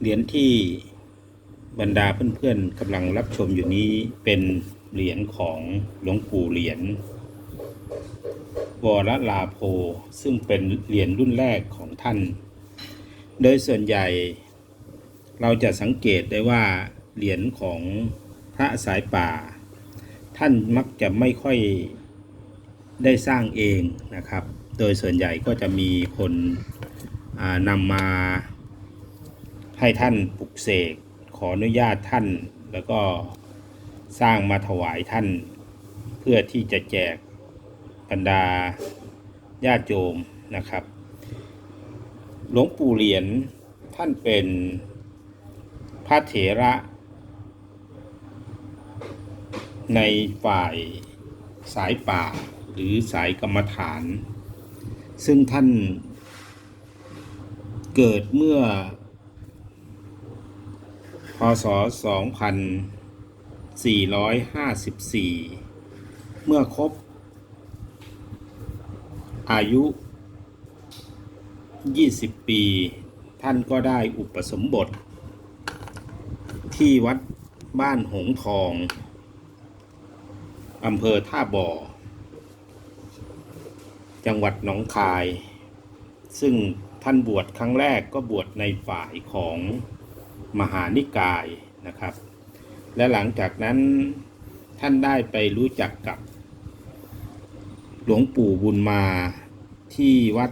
เหรียญที่บรรดาเพื่อนๆกำลังรับชมอยู่นี้เป็นเหรียญของหลวงปู่เหรียญวรลาโพซึ่งเป็นเหรียญรุ่นแรกของท่าน โดยส่วนใหญ่เราจะสังเกตได้ว่าเหรียญของพระสายป่า ท่านมักจะไม่ค่อยได้สร้างเองนะครับ โดยส่วนใหญ่ก็จะมีคนนำมา ให้ท่านปลุกเสกขออนุญาตท่าน แล้วก็สร้างมาถวายท่าน เพื่อที่จะแจกบรรดาญาติโยมนะครับ หลวงปู่เหรียญท่านเป็นพระเถระ ในฝ่ายสายป่าหรือสายกรรมฐาน ซึ่งท่านเกิดเมื่อ พศ 2454 เมื่อครบ อายุ 20 ปี ท่านก็ได้อุปสมบท ที่วัดบ้านหงทอง อำเภอท่าบ่อ จังหวัดหนองคาย ซึ่งท่านบวชครั้งแรกก็บวชในฝ่ายของ มหานิกายนะครับ และหลังจากนั้นท่านได้ไปรู้จักกับหลวงปู่บุญมาที่วัด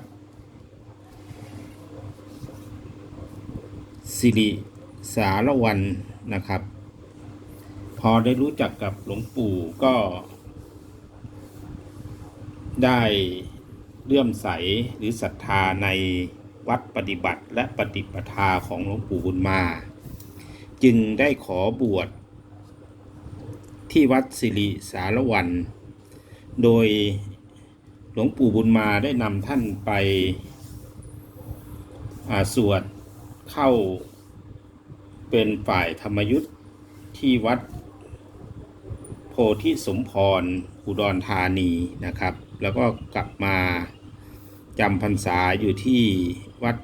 สิริสารวันนะครับ พอได้รู้จักกับหลวงปู่ก็ ได้เลื่อมใสหรือศรัทธาใน วัดปฏิบัติและปฏิปทาของหลวงปู่บุญมา จึงได้ขอบวชที่วัดสิริสารวัน โดยหลวงปู่บุญมาได้นำท่านไปสวดเข้าเป็นฝ่ายธรรมยุทธ์ที่วัดโพธิสมพรอุดรธานีนะครับ แล้วก็กลับมา จำพรรษาอยู่ที่วัด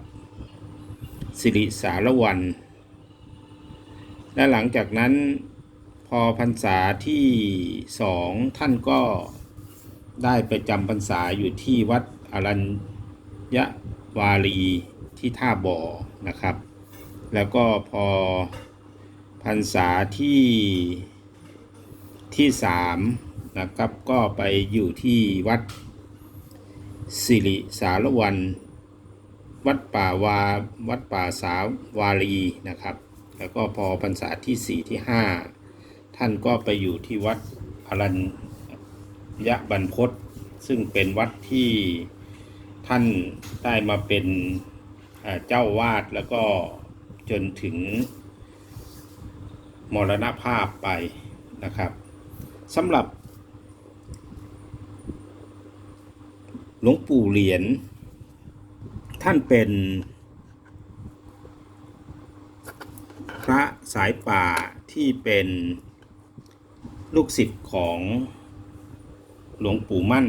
สิริสารวัน และหลังจากนั้นพอพรรษาที่สองท่านก็ได้ไปจำพรรษาอยู่ที่วัดอรัญญวารีที่ท่าบ่อนะครับ แล้วก็พอพรรษาที่ที่สามนะครับก็ไปอยู่ที่วัด สิริสารวัน วัดป่าวาวัดป่าสาวารีนะครับ แล้วก็พอพรรษาที่สี่ที่ห้าท่านก็ไปอยู่ที่วัดอรัญญบรรพตซึ่งเป็นวัดที่ท่านได้มาเป็นเอ่อเจ้าวาดแล้วก็จนถึงมรณภาพไปนะครับสำหรับ หลวงปู่เหรียญท่านเป็น พระสายป่าที่เป็นลูกศิษย์ของหลวงปู่มั่น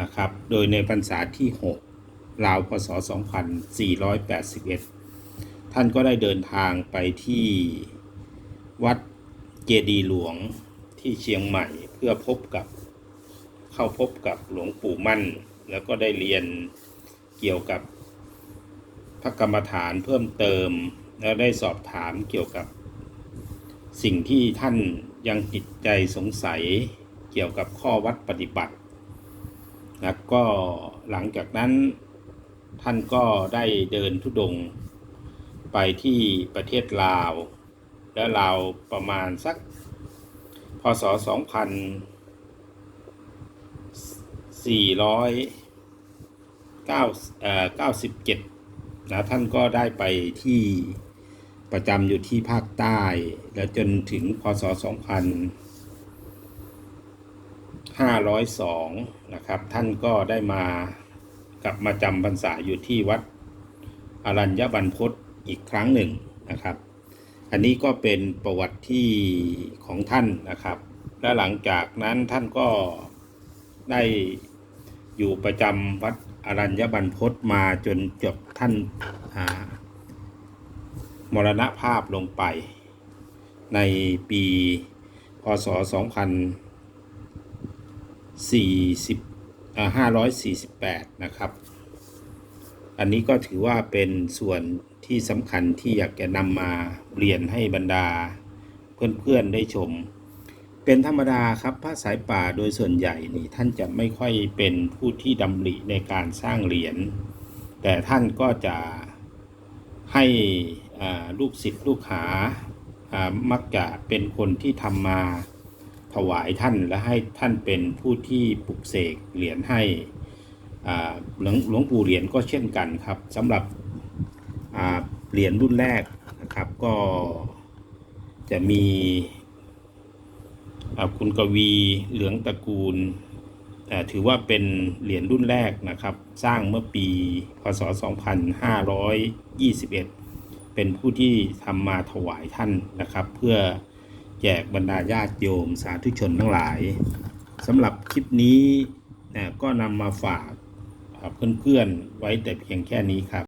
นะครับ โดยในพรรษาที่ 6 ราวพศ 2481 ท่านก็ได้เดินทางไปที่วัดเจดีหลวงที่เชียงใหม่เพื่อพบกับเข้าพบกับหลวงปู่มั่น แล้วก็ได้เรียนเกี่ยวกับพระกรรมฐานเพิ่มเติม แล้วได้สอบถามเกี่ยวกับ สิ่งที่ท่านยังติดใจสงสัยเกี่ยวกับข้อวัดปฏิบัติ แล้วก็หลังจากนั้นท่านก็ได้เดินทุดงไปที่ประเทศลาว และลาวประมาณสักพศ 2400 9เอ่อ97นะท่านก็ได้ไปที่ประจำอยู่ที่ภาคใต้ แล้วจนถึงพศ 2502 นะครับ ท่านก็ได้มากลับมาจำพรรษาอยู่ที่วัดอรัญญบรรพตอีกครั้งหนึ่งนะครับ อันนี้ก็เป็นประวัติที่ของท่านนะครับ และหลังจากนั้นท่านก็ได้อยู่ประจำวัด อรัญญบรรพตมาจนจบท่านามรณภาพลงไป ในปีพศ 2040อ่า548 นะครับ อันนี้ก็ถือว่าเป็นส่วนที่สำคัญที่อยากจะนำมาเรียนให้บรรดาเพื่อนๆได้ชม เป็นธรรมดาครับพระสายป่าโดยส่วนใหญ่นี่ท่านจะไม่ค่อยเป็นผู้ที่ดำริในการสร้างเหรียญ แต่ท่านก็จะให้ลูกศิษย์ลูกหามักจะเป็นคนที่ทำมาถวายท่านและให้ท่านเป็นผู้ที่ปลุกเสกเหรียญให้หลวงงปู่เหรียญก็เช่นกันครับสำหรับเหรียญรุ่นแรกนะครับก็จะมี คุณกวีเหลืองตระกูล ถือว่าเป็นเหรียญรุ่นแรกนะครับ สร้างเมื่อปี พศ 2521 เป็นผู้ที่ทำมาถวายท่านนะครับ เพื่อแจกบรรดาญาติโยมสาธุชนทั้งหลายสำหรับคลิปนี้นะก็นำมาฝากเพื่อนๆไว้แต่เพียงแค่นี้ครับ